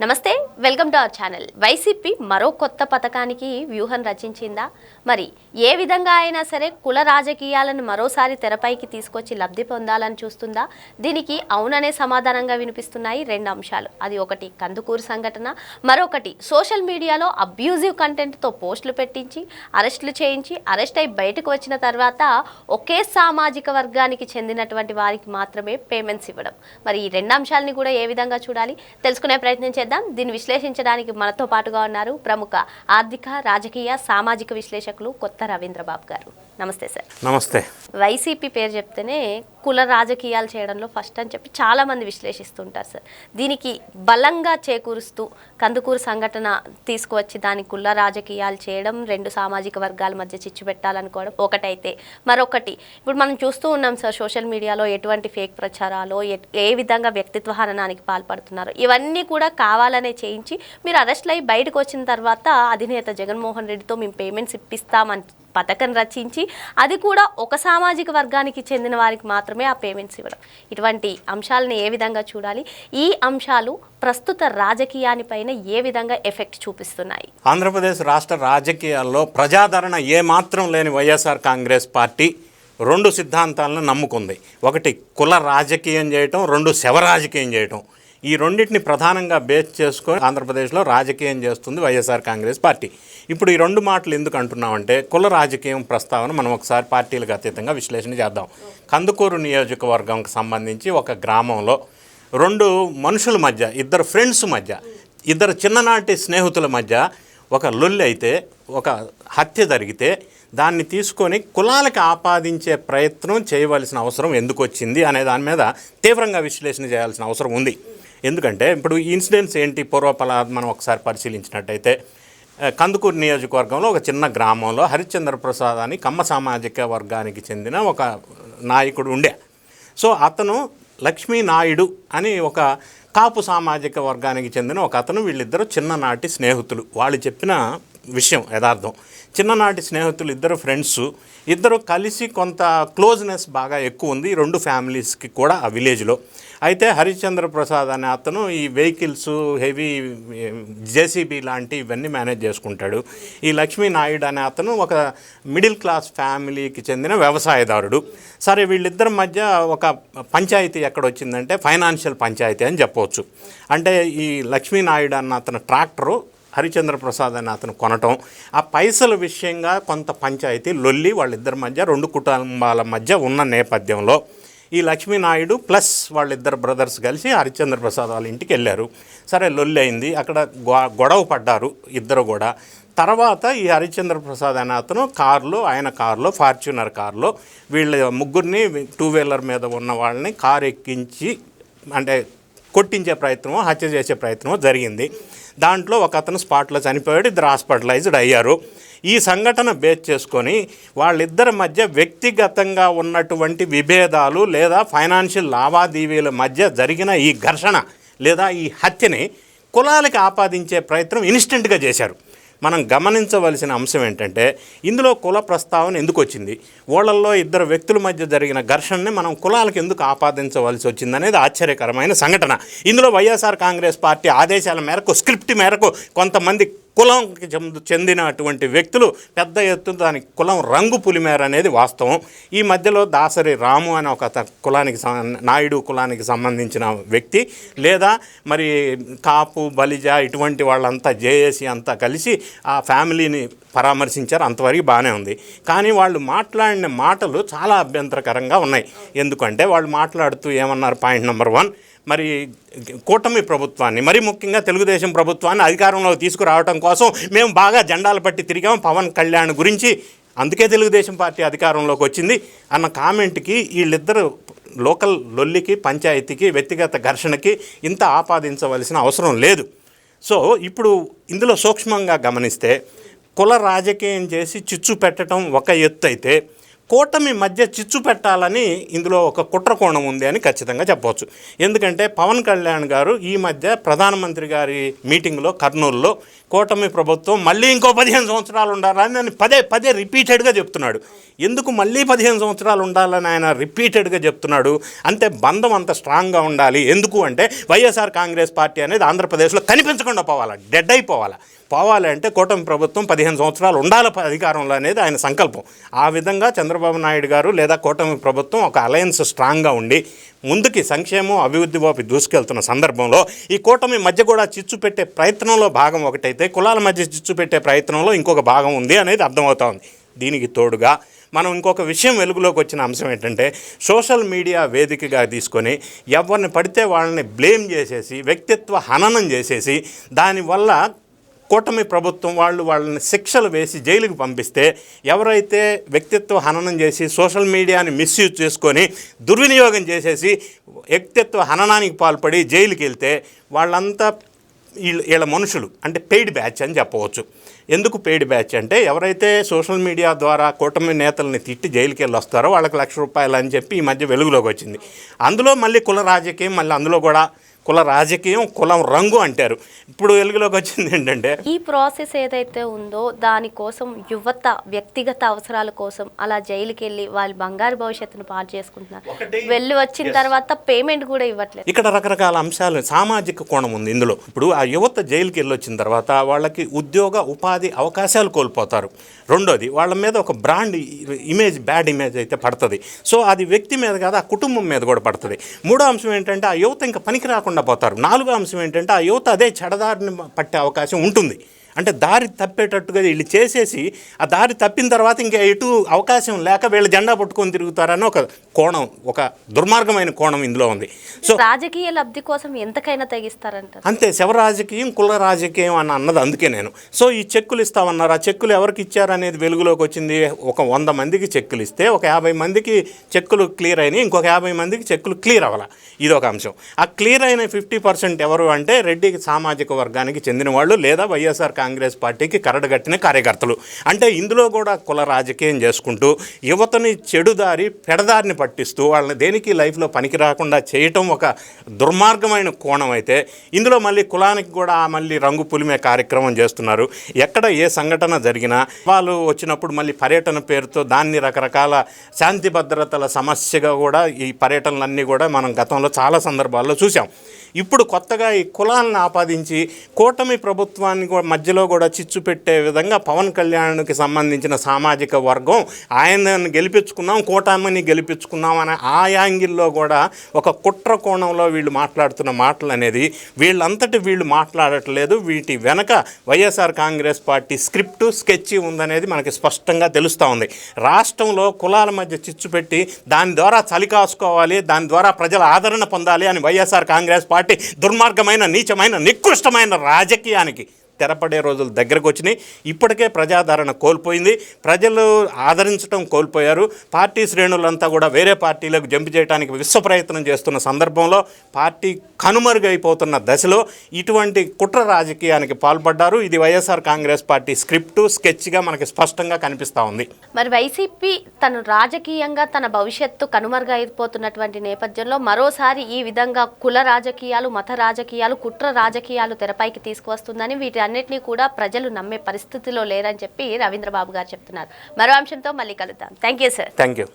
నమస్తే welcome to our channel. YCP మరో కొత్త పథకానికి వ్యూహం రచించిందా? మరి ఏ విధంగా అయినా సరే కుల రాజకీయాలను మరోసారి తెరపైకి తీసుకొచ్చి లబ్ధి పొందాలని చూస్తుందా? దీనికి అవుననే సమాధానంగా వినిపిస్తున్నాయి రెండు అంశాలు. అది ఒకటి కందుకూరు సంఘటన మరొకటి సోషల్ మీడియాలో అబ్యూజివ్ కంటెంట్తో పోస్టులు పెట్టించి అరెస్టులు చేయించి అరెస్ట్ అయి బయటకు వచ్చిన తర్వాత ఒకే సామాజిక వర్గానికి చెందినటువంటి వారికి మాత్రమే పేమెంట్స్ ఇవ్వడం. మరి ఈ రెండు అంశాలని కూడా ఏ విధంగా చూడాలి? తెలుసుకునే ప్రయత్నం చేద్దాం. దీన్ని విశ్లేషించడానికి మనతో పాటుగా ఉన్నారు ప్రముఖ ఆర్థిక రాజకీయ సామాజిక విశ్లేషకులు కొత్త రవీంద్రబాబు గారు. నమస్తే సార్. నమస్తే. వైసీపీ పేరు చెప్తేనే కుల రాజకీయాలు చేయడంలో ఫస్ట్ అని చెప్పి చాలా మంది విశ్లేషిస్తుంటారు సార్. దీనికి బలంగా చేకూరుస్తూ కందుకూరు సంఘటన తీసుకువచ్చి దాని కుల రాజకీయాలు చేయడం రెండు సామాజిక వర్గాల మధ్య చిచ్చు పెట్టాలనుకోవడం ఒకటైతే. మరొకటి ఇప్పుడు మనం చూస్తూ ఉన్నాం సార్ సోషల్ మీడియాలో ఎటువంటి ఫేక్ ప్రచారాలు ఏ విధంగా వ్యక్తిత్వ హననానికి పాల్పడుతున్నారు. ఇవన్నీ కూడా కావాలనే చేయించి మీరు అరెస్ట్లు అయ్యి బయటకు వచ్చిన తర్వాత అధినేత జగన్మోహన్ రెడ్డితో మేము పేమెంట్స్ ఇప్పిస్తామని పథకం రచించి అది కూడా ఒక సామాజిక వర్గానికి చెందిన వారికి మాత్రమే ఆ పేమెంట్స్ ఇవ్వడం. ఇటువంటి అంశాలను ఏ విధంగా చూడాలి? ఈ అంశాలు ప్రస్తుత రాజకీయానిపైన ఏ విధంగా ఎఫెక్ట్ చూపిస్తున్నాయి? ఆంధ్రప్రదేశ్ రాష్ట్ర రాజకీయాల్లో ప్రజాదరణ ఏమాత్రం లేని వైఎస్ఆర్ కాంగ్రెస్ పార్టీ రెండు సిద్ధాంతాలను నమ్ముకుంది. ఒకటి కుల రాజకీయం చేయటం రెండు శవ రాజకీయం చేయటం. ఈ రెండింటిని ప్రధానంగా బేస్ చేసుకొని ఆంధ్రప్రదేశ్లో రాజకీయం చేస్తుంది వైఎస్ఆర్ కాంగ్రెస్ పార్టీ. ఇప్పుడు ఈ రెండు మాటలు ఎందుకు అంటున్నామంటే కుల రాజకీయం ప్రస్తావన మనం ఒకసారి పార్టీలకు అతీతంగా విశ్లేషణ చేద్దాం. కందుకూరు నియోజకవర్గంకి సంబంధించి ఒక గ్రామంలో రెండు మనుషుల మధ్య ఇద్దరు ఫ్రెండ్స్ మధ్య ఇద్దరు చిన్ననాటి స్నేహితుల మధ్య ఒక లొల్లి అయితే ఒక హత్య జరిగితే దాన్ని తీసుకొని కులాలకు ఆపాదించే ప్రయత్నం చేయవలసిన అవసరం ఎందుకు వచ్చింది అనే దాని మీద తీవ్రంగా విశ్లేషణ చేయాల్సిన అవసరం ఉంది. ఎందుకంటే ఇప్పుడు ఈ ఇన్సిడెంట్స్ ఏంటి? పూర్వపల మనం ఒకసారి పరిశీలించినట్టయితే కందుకూరు నియోజకవర్గంలో ఒక చిన్న గ్రామంలో హరిశ్చంద్ర ప్రసాద్ అని కమ్మ సామాజిక వర్గానికి చెందిన ఒక నాయకుడు ఉండే. సో అతను లక్ష్మీ నాయుడు అని ఒక కాపు సామాజిక వర్గానికి చెందిన ఒక అతను వీళ్ళిద్దరూ చిన్ననాటి స్నేహితులు. వాళ్ళు చెప్పిన విషయం యథార్థం. చిన్ననాటి స్నేహితులు ఇద్దరు ఫ్రెండ్స్ ఇద్దరు కలిసి కొంత క్లోజ్నెస్ బాగా ఎక్కువ ఉంది. ఈ రెండు ఫ్యామిలీస్కి కూడా ఆ విలేజ్లో అయితే హరిశ్చంద్ర ప్రసాద్ అనే అతను ఈ వెహికల్స్ హెవీ జేసీబీ లాంటి ఇవన్నీ మేనేజ్ చేసుకుంటాడు. ఈ లక్ష్మీ నాయుడు అనే అతను ఒక మిడిల్ క్లాస్ ఫ్యామిలీకి చెందిన వ్యవసాయదారుడు. సరే వీళ్ళిద్దరి మధ్య ఒక పంచాయతీ ఎక్కడ వచ్చిందంటే ఫైనాన్షియల్ పంచాయతీ అని చెప్పవచ్చు. అంటే ఈ లక్ష్మీ నాయుడు అన్న అతను ట్రాక్టరు హరిచంద్ర ప్రసాద్ అని అతను కొనటం ఆ పైసల విషయంగా కొంత పంచాయతీ లొల్లి వాళ్ళిద్దరి మధ్య రెండు కుటుంబాల మధ్య ఉన్న నేపథ్యంలో ఈ లక్ష్మీనాయుడు ప్లస్ వాళ్ళిద్దరు బ్రదర్స్ కలిసి హరిచంద్ర ప్రసాద్ వాళ్ళ ఇంటికి వెళ్ళారు. సరే లొల్లి అయింది. అక్కడ గొ- గొడవ పడ్డారు ఇద్దరు కూడా. తర్వాత ఈ హరిచంద్ర ప్రసాద్ అనే అతను కారులో ఆయన కారులో ఫార్చునర్ కారులో వీళ్ళ ముగ్గురిని టూ వీలర్ మీద ఉన్న వాళ్ళని కారు ఎక్కించి అంటే కొట్టించే ప్రయత్నమో హత్య చేసే ప్రయత్నమో జరిగింది. దాంట్లో ఒక అతను స్పాట్లో చనిపోయాడు ఇద్దరు హాస్పిటలైజ్డ్ అయ్యారు. ఈ సంఘటన బేస్ చేసుకొని వాళ్ళిద్దరి మధ్య వ్యక్తిగతంగా ఉన్నటువంటి విభేదాలు లేదా ఫైనాన్షియల్ లావాదేవీల మధ్య జరిగిన ఈ ఘర్షణ లేదా ఈ హత్యని కులాలకి ఆపాదించే ప్రయత్నం ఇన్స్టెంట్గా చేశారు. మనం గమనించవలసిన అంశం ఏంటంటే ఇందులో కుల ప్రస్తావన ఎందుకు వచ్చింది ఓళ్ళల్లో ఇద్దరు వ్యక్తుల మధ్య జరిగిన ఘర్షణని మనం కులాలకు ఎందుకు ఆపాదించవలసి వచ్చిందనేది ఆశ్చర్యకరమైన సంఘటన. ఇందులో వైఎస్ఆర్ కాంగ్రెస్ పార్టీ ఆదేశాల మేరకు స్క్రిప్ట్ మేరకు కొంతమంది కులంకి చెందిన అటువంటి వ్యక్తులు పెద్ద ఎత్తున దాని కులం రంగు పులిమేర అనేది వాస్తవం. ఈ మధ్యలో దాసరి రాము అనే ఒక కులానికి నాయుడు కులానికి సంబంధించిన వ్యక్తి లేదా మరి కాపు బలిజ ఇటువంటి వాళ్ళంతా జేఏసీ అంతా కలిసి ఆ ఫ్యామిలీని పరామర్శించారు. అంతవరకు బాగానే ఉంది. కానీ వాళ్ళు మాట్లాడిన మాటలు చాలా అభ్యంతరకరంగా ఉన్నాయి. ఎందుకంటే వాళ్ళు మాట్లాడుతూ ఏమన్నారు? పాయింట్ నెంబర్ వన్ మరి కూటమి ప్రభుత్వాన్ని మరి ముఖ్యంగా తెలుగుదేశం ప్రభుత్వాన్ని అధికారంలోకి తీసుకురావడం కోసం మేము బాగా జెండాలు పట్టి తిరిగాం పవన్ కళ్యాణ్ గురించి. అందుకే తెలుగుదేశం పార్టీ అధికారంలోకి వచ్చింది. అన్న కామెంట్కి వీళ్ళిద్దరు లోకల్ లొల్లికి పంచాయతీకి వ్యక్తిగత ఘర్షణకి ఇంత ఆపాదించవలసిన అవసరం లేదు. సో ఇప్పుడు ఇందులో సూక్ష్మంగా గమనిస్తే కుల రాజకీయం చేసి చిచ్చు పెట్టడం ఒక ఎత్తు అయితే కూటమి మధ్య చిచ్చు పెట్టాలని ఇందులో ఒక కుట్ర కోణం ఉంది అని ఖచ్చితంగా చెప్పవచ్చు. ఎందుకంటే పవన్ కళ్యాణ్ గారు ఈ మధ్య ప్రధానమంత్రి గారి మీటింగ్లో కర్నూలులో కూటమి ప్రభుత్వం మళ్ళీ ఇంకో పదిహేను సంవత్సరాలు ఉండాలని అని పదే పదే రిపీటెడ్గా చెప్తున్నాడు. ఎందుకు మళ్ళీ పదిహేను సంవత్సరాలు ఉండాలని ఆయన రిపీటెడ్గా చెప్తున్నాడు? అంటే బంధం అంత స్ట్రాంగ్గా ఉండాలి. ఎందుకు అంటే వైఎస్ఆర్ కాంగ్రెస్ పార్టీ అనేది ఆంధ్రప్రదేశ్లో కనిపించకుండా పోవాలా? డెడ్ అయిపోవాలా? పోవాలి అంటే కూటమి ప్రభుత్వం పదిహేను సంవత్సరాలు ఉండాలి ప- అధికారంలో అనేది ఆయన సంకల్పం. ఆ విధంగా చంద్రబాబు నాయుడు గారు లేదా కూటమి ప్రభుత్వం ఒక అలయన్స్ స్ట్రాంగ్గా ఉండి ముందుకి సంక్షేమం అభివృద్ధి వైపు దూసుకెళ్తున్న సందర్భంలో ఈ కూటమి మధ్య కూడా చిచ్చు పెట్టే ప్రయత్నంలో భాగం ఒకటైతే కులాల మధ్య చిచ్చు పెట్టే ప్రయత్నంలో ఇంకొక భాగం ఉంది అనేది అర్థమవుతోంది. దీనికి తోడుగా మనం ఇంకొక విషయం వెలుగులోకి వచ్చిన అంశం ఏంటంటే సోషల్ మీడియా వేదికగా తీసుకొని ఎవరిని పడితే వాళ్ళని బ్లేమ్ చేసేసి వ్యక్తిత్వ హననం చేసేసి దానివల్ల కూటమి ప్రభుత్వం వాళ్ళు వాళ్ళని శిక్షలు వేసి జైలుకి పంపిస్తే ఎవరైతే వ్యక్తిత్వ హననం చేసి సోషల్ మీడియాని మిస్యూజ్ చేసుకొని దుర్వినియోగం చేసేసి వ్యక్తిత్వ హననానికి పాల్పడి జైలుకి వెళ్తే వాళ్ళంతా వీళ్ళ వీళ్ళ మనుషులు అంటే పెయిడ్ బ్యాచ్ అని చెప్పవచ్చు. ఎందుకు పెయిడ్ బ్యాచ్ అంటే ఎవరైతే సోషల్ మీడియా ద్వారా కూటమి నేతల్ని తిట్టి జైలుకి వెళ్ళి వస్తారో వాళ్ళకి లక్ష రూపాయలు అని చెప్పి ఈ మధ్య వెలుగులోకి వచ్చింది. అందులో మళ్ళీ కుల రాజకీయం మళ్ళీ అందులో కూడా కుల రాజకీయం కులం రంగు అంటారు. ఇప్పుడు వెలుగులోకి వచ్చింది ఏంటంటే ఈ ప్రాసెస్ ఏదైతే ఉందో దానికోసం యువత వ్యక్తిగత అవసరాల కోసం అలా జైలుకి వెళ్ళి వాళ్ళ బంగారు భవిష్యత్తును పాడు చేసుకుంటున్నారు. వెళ్ళి వచ్చిన తర్వాత పేమెంట్ కూడా ఇవ్వట్లేదు. ఇక్కడ రకరకాల అంశాలు సామాజిక కోణం ఉంది ఇందులో. ఇప్పుడు ఆ యువత జైలుకి వెళ్ళి వచ్చిన తర్వాత వాళ్ళకి ఉద్యోగ ఉపాధి అవకాశాలు కోల్పోతారు. రెండోది వాళ్ళ మీద ఒక బ్రాండ్ ఇమేజ్ బ్యాడ్ ఇమేజ్ అయితే పడుతుంది. సో అది వ్యక్తి మీద కాదు ఆ కుటుంబం మీద కూడా పడుతుంది. మూడో అంశం ఏంటంటే ఆ యువత ఇంకా పనికి రాకుండా పోతారు. నాలుగో అంశం ఏంటంటే ఆ యువత అదే చెడదారిని పట్టే అవకాశం ఉంటుంది. అంటే దారి తప్పేటట్టుగా వీళ్ళు చేసేసి ఆ దారి తప్పిన తర్వాత ఇంకా ఎటు అవకాశం లేక వీళ్ళు జెండా పట్టుకొని తిరుగుతారని ఒక కోణం ఒక దుర్మార్గమైన కోణం ఇందులో ఉంది. సో రాజకీయ లబ్ధి కోసం ఎంతకైనా తెగిస్తారంటారు. అంతే శవ రాజకీయం కుల రాజకీయం అని అన్నది అందుకే నేను. సో ఈ చెక్కులు ఇస్తామన్నారు. ఆ చెక్కులు ఎవరికి ఇచ్చారు అనేది వెలుగులోకి వచ్చింది. ఒక వంద మందికి చెక్కులు ఇస్తే ఒక యాభై మందికి చెక్కులు క్లియర్ అయినాయి. ఇంకొక యాభై మందికి చెక్కులు క్లియర్ అవ్వాల. ఇది ఒక అంశం. ఆ క్లియర్ అయిన ఫిఫ్టీ పర్సెంట్ ఎవరు అంటే రెడ్డి సామాజిక వర్గానికి చెందిన వాళ్ళు లేదా వైఎస్ఆర్ కాంగ్రెస్ కాంగ్రెస్ పార్టీకి కరడుగట్టిన కార్యకర్తలు. అంటే ఇందులో కూడా కుల రాజకీయం చేసుకుంటూ యువతని చెడుదారి పెడదారిని పట్టిస్తూ వాళ్ళని దేనికి లైఫ్లో పనికి రాకుండా చేయటం ఒక దుర్మార్గమైన కోణం అయితే ఇందులో మళ్ళీ కులానికి కూడా మళ్ళీ రంగు పులిమే కార్యక్రమం చేస్తున్నారు. ఎక్కడ ఏ సంఘటన జరిగినా వాళ్ళు వచ్చినప్పుడు మళ్ళీ పర్యటన పేరుతో దాన్ని రకరకాల శాంతి భద్రతల సమస్యగా కూడా ఈ పర్యటనలన్నీ కూడా మనం గతంలో చాలా సందర్భాల్లో చూసాం ఇప్పుడు కొత్తగా ఈ కులాలను ఆపాదించి కూటమి ప్రభుత్వాన్ని కూడా మధ్యలో కూడా చిచ్చు పెట్టే విధంగా పవన్ కళ్యాణ్కి సంబంధించిన సామాజిక వర్గం ఆయనను గెలిపించుకున్నాం కూటమిని గెలిపించుకున్నాం అనే ఆ యాంగిల్లో కూడా ఒక కుట్ర కోణంలో వీళ్ళు మాట్లాడుతున్న మాటలు అనేది వీళ్ళంతటి వీళ్ళు మాట్లాడట్లేదు. వీటి వెనక వైఎస్ఆర్ కాంగ్రెస్ పార్టీ స్క్రిప్ట్ స్కెచ్ ఉందనేది మనకి స్పష్టంగా తెలుస్తూ ఉంది. రాష్ట్రంలో కులాల మధ్య చిచ్చు పెట్టి దాని ద్వారా చలి కాసుకోవాలి దాని ద్వారా ప్రజల ఆదరణ పొందాలి అని వైఎస్ఆర్ కాంగ్రెస్ పార్టీ దుర్మార్గమైన నీచమైన నికృష్టమైన రాజకీయానికి తెరపడే రోజులు దగ్గరకు వచ్చినాయి ఇప్పటికే ప్రజాదరణ కోల్పోయింది. ప్రజలు ఆదరించడం కోల్పోయారు. పార్టీ శ్రేణులంతా కూడా వేరే పార్టీలకు జంప్ చేయడానికి విశ్వ ప్రయత్నం చేస్తున్న సందర్భంలో పార్టీ కనుమరుగైపోతున్న దశలో ఇటువంటి కుట్ర రాజకీయానికి పాల్పడ్డారు. ఇది వైఎస్ఆర్ కాంగ్రెస్ పార్టీ స్క్రిప్ట్ స్కెచ్గా మనకి స్పష్టంగా కనిపిస్తూ ఉంది. మరి వైసీపీ తను రాజకీయంగా తన భవిష్యత్తు కనుమరుగైపోతున్నటువంటి నేపథ్యంలో మరోసారి ఈ విధంగా కుల రాజకీయాలు మత రాజకీయాలు కుట్ర రాజకీయాలు తెరపైకి తీసుకువస్తుందని వీటి అన్నిటినీ కూడా ప్రజలు నమ్మే పరిస్థితిలో లేరని చెప్పి రవీంద్రబాబు గారు చెప్తున్నారు. మరో అంశంతో మళ్ళీ కలుద్దాం. Thank you sir thank you